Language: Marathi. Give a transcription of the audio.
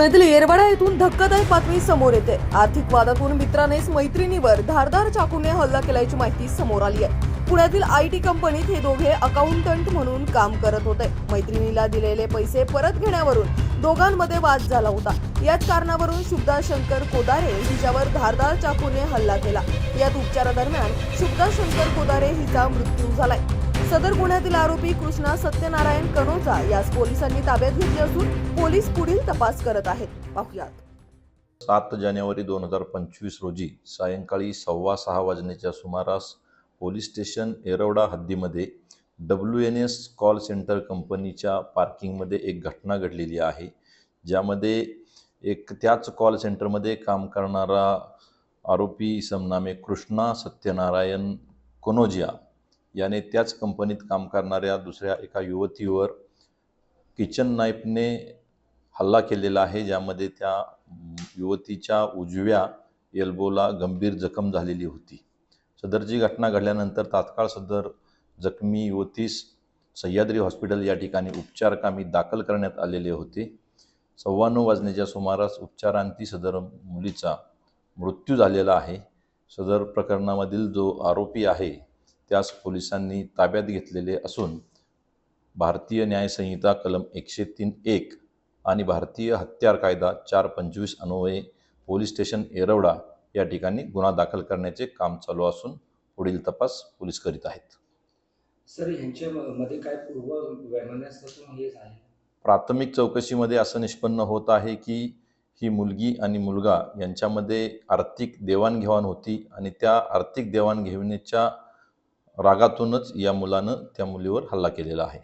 पुण्यातील येरवाडा येथून धक्कादायक बातमी समोर येते. आर्थिक वादातून मित्रानेच मैत्रिणीवर धारदार चाकूने हल्ला केल्याची माहिती समोर आली आहे. पुण्यातील आय टी कंपनीत हे दोघे अकाउंटंट म्हणून काम करत होते. मैत्रिणीला दिलेले पैसे परत घेण्यावरून दोघांमध्ये वाद झाला होता. याच कारणावरून शुभदा शंकर कोदारे हिच्यावर धारदार चाकूने हल्ला केला. यात उपचारादरम्यान शुभदा शंकर कोदारे हिचा मृत्यू झालाय. सदर गुन्ह्यातील आरोपी कृष्णा सत्यनारायण कनोजा यास पोलिसांनी ताब्यात घेतले असून पोलीस पुढील तपास करत आहेत. पाहुयात. सात जानेवारी दोन हजार पंचवीस रोजी सायंकाळी सव्वा सहा वाजण्याच्या सुमारास police station Yerawada हद्दीमध्ये W N S call centre कंपनीच्या पार्किंगमध्ये एक घटना घडलेली आहे. ज्यामध्ये एक त्याच कॉल सेंटरमध्ये काम करणारा आरोपी समनामे कृष्णा सत्यनारायण कोनोजिया याने त्याच कंपनीत काम करणाऱ्या दुसऱ्या एका युवतीवर किचन नाईफने हल्ला केलेला आहे ज्यामध्ये त्या युवतीच्या उजव्या एल्बोला गंभीर जखम झालेली होती. सदरची घटना घडल्यानंतर तात्काळ सदर जखमी युवतीस सह्याद्री हॉस्पिटल या ठिकाणी उपचारकामी दाखल करण्यात आलेले होते. सव्वाण्णव वाजण्याच्या सुमारास उपचारांती सदर मुलीचा मृत्यू झालेला आहे. सदर प्रकरणामधील जो आरोपी आहे त्यास पोलिसांनी ताब्यात घेतलेले असून भारतीय न्यायसंहिता कलम एकशे तीन एक आणि भारतीय हत्यार कायदा चार पंचवीस अन्वये पोलीस स्टेशन येरवडा या ठिकाणी गुन्हा दाखल करण्याचे काम चालू असून पुढील तपास पोलीस करीत आहेत. सर काय पूर्व प्राथमिक चौकशीमध्ये असं निष्पन्न होत आहे की ही मुलगी आणि मुलगा यांच्यामध्ये आर्थिक देवाणघेवाण होती आणि त्या आर्थिक देवाणघेवाणीच्या रागातूनच या मुलानं त्या मुलीवर हल्ला केलेला आहे.